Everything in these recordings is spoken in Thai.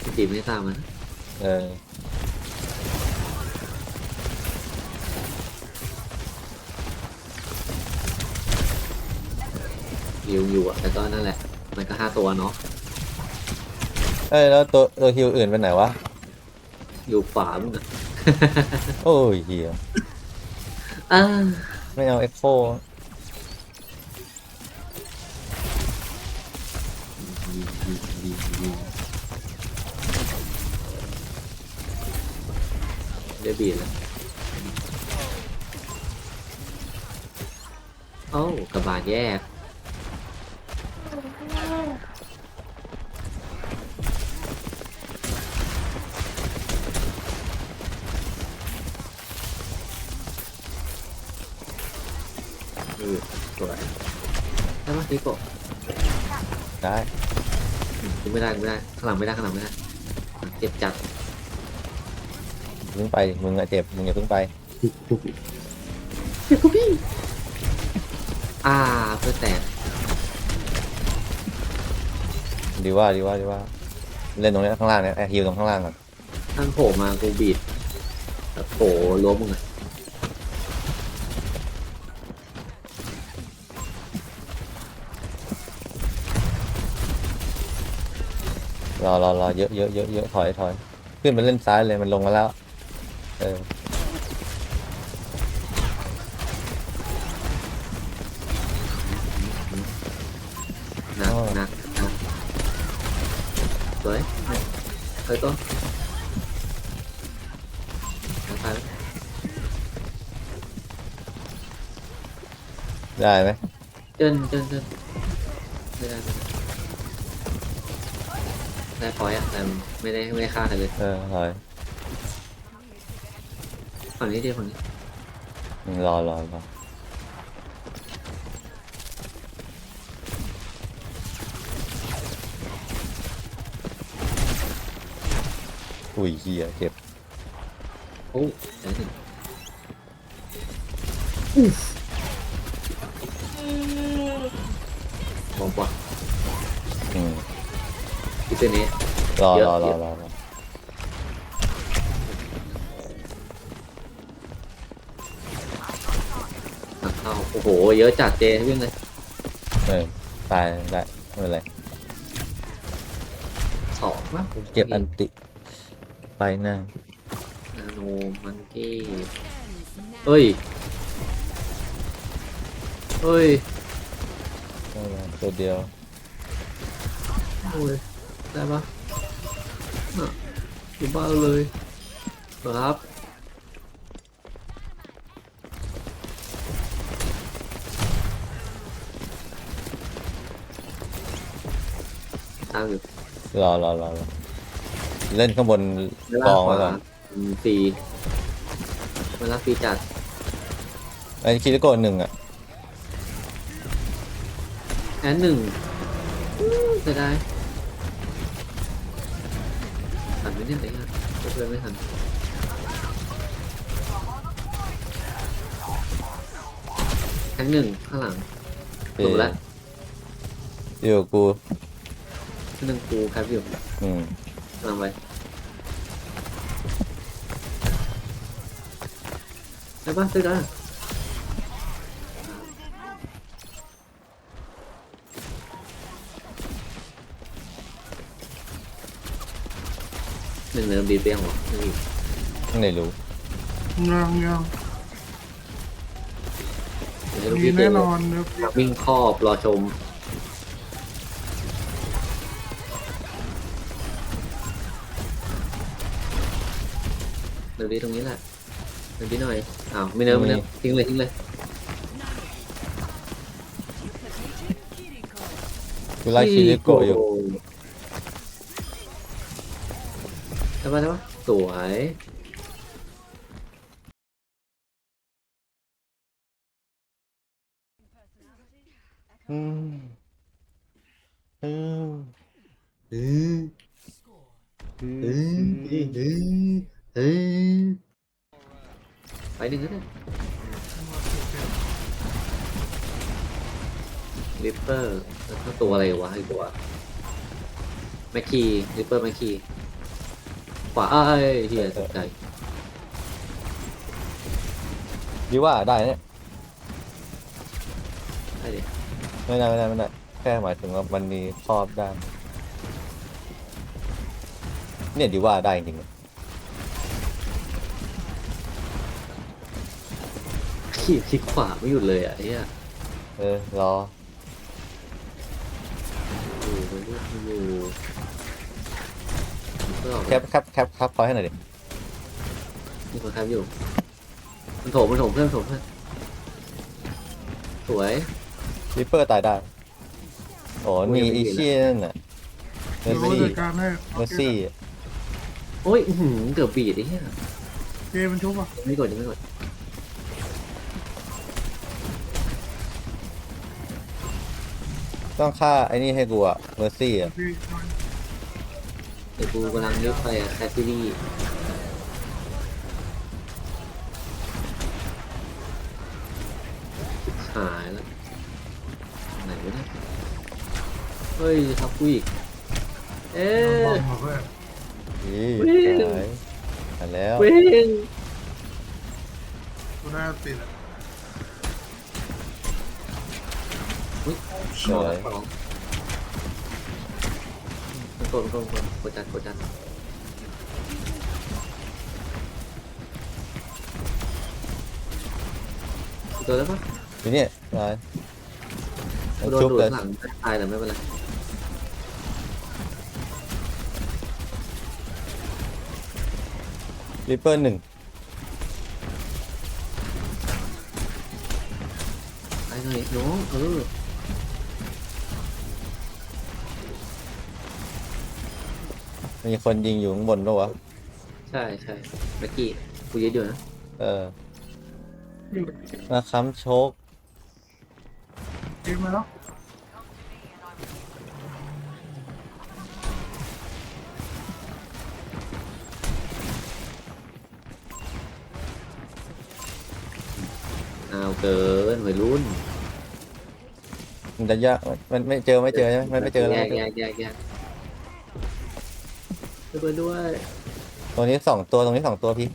พี่ตีไม่ได้ตามมันเอออยู่อยู่อะแต่ก็นั่นแหละ มันก็ห้าตัวเนาะ เอ้ยแล้วตัวตัวฮิวอื่นไปไหนวะ อยู่ขวามึงอะโอ้ยเฮียอ่า ไม่เอาเอ็กโค บีดแล้วโอ้ากระบาดแยกเออสวยได้ปะนิโกะได้ อืมกูไม่ได้กูไม่ได้ข้างหลังไม่ได้ข้างหลังไม่ได้ เจ็บจัด เพิ่งไปมึงอะเจ็บมึงอย่าเพิ่งไปเจ็บกูพี่อ่าเพื่อแตกดีว่าดีว่าดีว่า เล่นตรงนี้ข้างล่างเนี่ยไอ้ฮิวตรงข้างล่างก่อนตั้งโผล่มากูบีดแบโผล่ล้มมึงอะรอรอรอเยอะเยอะเยอะเยอะถอยถอยขึ้นไปเล่นซ้ายเลยมันลงมาแล้ว เออหนักหนักหนักสวยเคยต้นตายแล้วได้ไหมเจินเจินเจินไม่ได้ไม่ได้ได้พอยต์อะแต่ไม่ได้ไม่ได้ฆ่าใครเลยเออถอย ฝั่งนี้ดีฝั่งนี้อืมรอรอรออุ้ยเฮียเจ็บโอ้ได้หนึ่งบอกว่าอืมพิเศษนี้รอเยอะรอรเยออะรอรอ โอ้โห เยอะจัดเจวิ่งเลยเออตายได้ไม่เป็นไรสองวะเก็บอันติ ไปหน้านาโนมันกี้เฮ้ยเฮ้ยเอาละตัวเดียวโอ้ยได้ปะน่ะอยู่บ้านเลยครับามอยู่รอรอรอรอเล่นข้างบนกองไว้ก่อนอืมฟรีเวลาฟรีจัดไอ้คิริโกะหนึ่งอะแอนหนึ่งจะได้ทันไหมเนี่ยไอ้เงี้ยเพื่อนไม่ทันแอนหนึ่งข้างหลังจบแล้วอยู่กับกู แอนหนึ่งกูครับอยู่อืมกำลังไปได้ปะซื้อได้หนึ่งเนิมดีเปี้ยงหรอไม่มีไม่รู้ยังยังเดี๋ยวให้ลูกมีพี่เจแน่อนอนเดี๋ยววิ่งครอบรอชม เดี๋ยวดีตรงนี้แหละเดี๋ยวดีหน่อยอ้าวไม่เนิม ไม่เนิมทิ้งเลยทิ้งเลยกูไล่คิริโกะอยู่ใช่ปะใช่ปะสวยอืมอืมเออเออเออเออไปหนึ่งก็ได้ลิปเปอร์แล้วก็ตัวอะไรวะอีกตัวแม็กคีริปเปอร์แม็กคีขวาเอ้ยเฮียตกใจดีว่าได้เนี่ยได้ดิไม่ได้ไม่ได้ไม่ได้แค่หมายถึงว่ามันมีครอบได้เนี่ยดีว่าได้จริงๆ ขี่คลิกขวาไม่หยุดเลยอะไอ้เฮียเออรออยู่ไปเรื่อยอยู่ก็ออกแคไปปแคปแคปแคปพอยให้หน่อยดิมีคนแคปอยู่มันโถมมันโถมเพื่อนโถมเพื่อนสวย ริปเปอร์ตายได้โอ้มีอีเชียนั่นน่ะเมอเดี๋ยวร์ซี่จัดการให้เมอร์ซี่โอ้ยอื้อหือเกือบบีดไอ้เหี้ยเจมันชุบอะยังไม่กดยังไม่กด ต้องฆ่าไอ้นี่ให้กูอะเมอร์ซี่อะพี่เดี๋ยวกูกำลังเลือกไปอะแคสซิลี่หายแล้วไหนวะเนี่ยเฮ้ยทับกูอีกเอ๊บอะมมาเพื่อนอีวิ่ง หายหายแล้ว เว้งกูได้ติดอะ สวยสองกดกดกดกดจัดกดจัดอีกตัวแล้วปะทีนี้ตายกูโดนชุบดูดเลยหลังตายแต่ไม่เป็นไรริปเปอร์หนึ่งตายหน่อยน้องเออ มีคนยิงอยู่ข้างบนด้วยวะ ใช่ใช่เมื่อกี้กูยืดอยู่นะเออ มาค้ำโชกเจมาแล้วเอาเกินวัยรุ่นมันจะยากมันไม่เจอไม่เจอใช่ไหมมันไม่เจอแล้วแยกแยกแยกแยก ช่วยด้วยตรงนี้สองตัวตรงนี้สองตัวพี่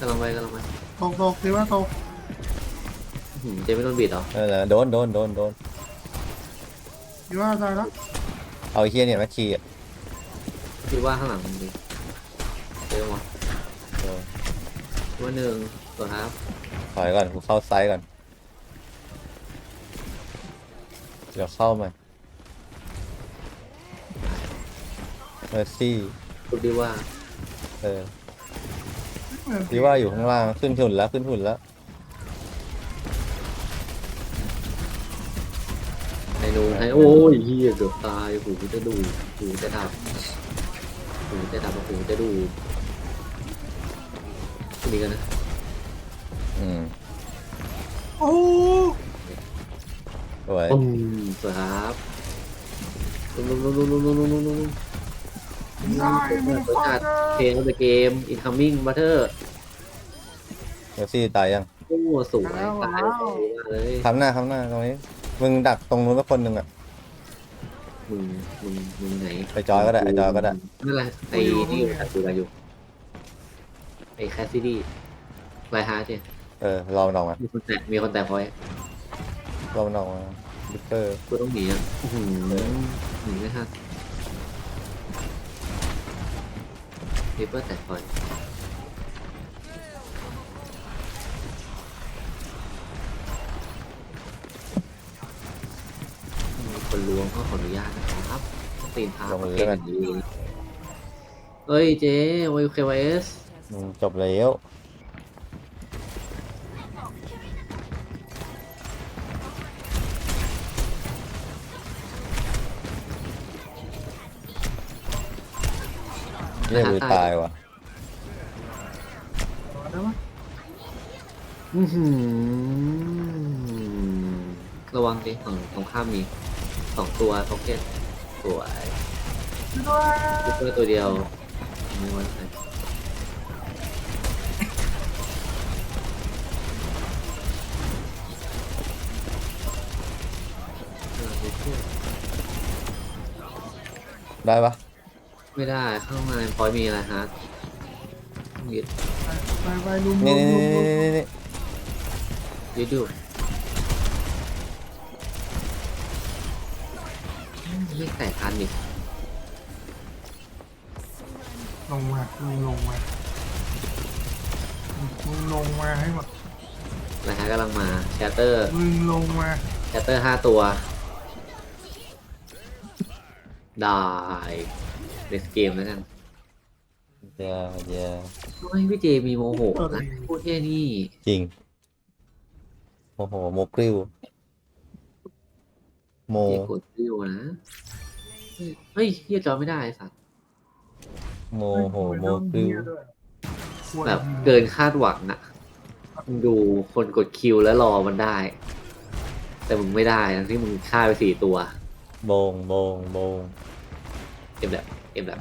กำลังไปกำลังไปตกตกเจว่าตกหืมเจไม่โดนบีดเหรอเออโดนโดนโดนโดนเจว่าตายแล้วเอาไอ้เฮียเนี่ยแม็กคีอะคิดว่าข้างหลังมันดีเจอมั้งเออตัวหนึ่งตัวครับถอยก่อนกูเข้าไซส์ก่อนเดี๋ยวเข้ามา เมอร์ซี่พูดดีว่าเออดีว่าอยู่ข้างล่างขึ้นหุ่นแล้วขึ้นหุ่นแล้วไอ้นูนไอ้โอ้ยเฮียเกือบตายหูจะดูหูจะดับหูจะดับหูจะดูมีกันนะอืมโอ้สวยปุ้มสวยครับลุมลุมลุมลุมลุมลุมลุม ลุมลุมได้ไม่ได้ฟาดเพลงในเกม incoming butter เมอร์ซี่ตายยังโอ้สวยตายเลยทำหน้าทำหน้าตรงนี้ มึงดักตรงนู้นสักคนหนึ่งอะ มึงมึงมึงไหนไปจอยก็ได้ไอจอยก็ได้ นั่นแหละไอ้นี่อยู่ตัดดูอะไรอยู่ไอ้แคสซิดี้ไลฮาร์ดเนี่ยเออรอมันออกมามีคนแตะมีคนแตะพอยรอมันออกมาลิปเปอร์กูต้องหนีอะอื้อหือหนีไม่ทัน เปอร์แตะพอยมีคนล้วงก็ขออนุญาตนะครับตีนเท้าเก่งดีเอ้ยเจ๊วายเควีเอส อืมจบแล้ว เรียกมือตายว่ะได้ไหมอื้อหือระวังดิฝั่งตรงข้ามมีสองตัวพ็อกเก็ตสวยช่วยด้วยซูเปอร์ตัวเดียวไม่ไว้ใจได้ปะ ไม่ได้ข้างในพอยมีอะไรฮะยึดไปไปลุมลุนี่มนี่ลุมลุมนี่นี่ยึดดูไม่แตกทันดิลงมาลงลงมามึงลงมาให้หมดนะฮะกำลังมาแชตเตอร์มึงลงมาแชตเตอร์ห้าตัว ได้ ในเกมแล้วกันเดี๋ยวเดี๋ยวไม่พี่เจมีโมโหนะพูดแค่นี้จริงโอ้โหโมกริ้วโมเจกดวิวนะ เฮ้ยเฮียจอไม่ได้ไอ้สัตว์โมโหโมกริ้วแบบเกินคาดหวังอะมึงดูคนกดคิวแล้วรอมันได้ แต่มึงไม่ได้ทั้งที่มึงฆ่าไปสี่ตัว โบงโบงโบงเอ็มแบบ Evren.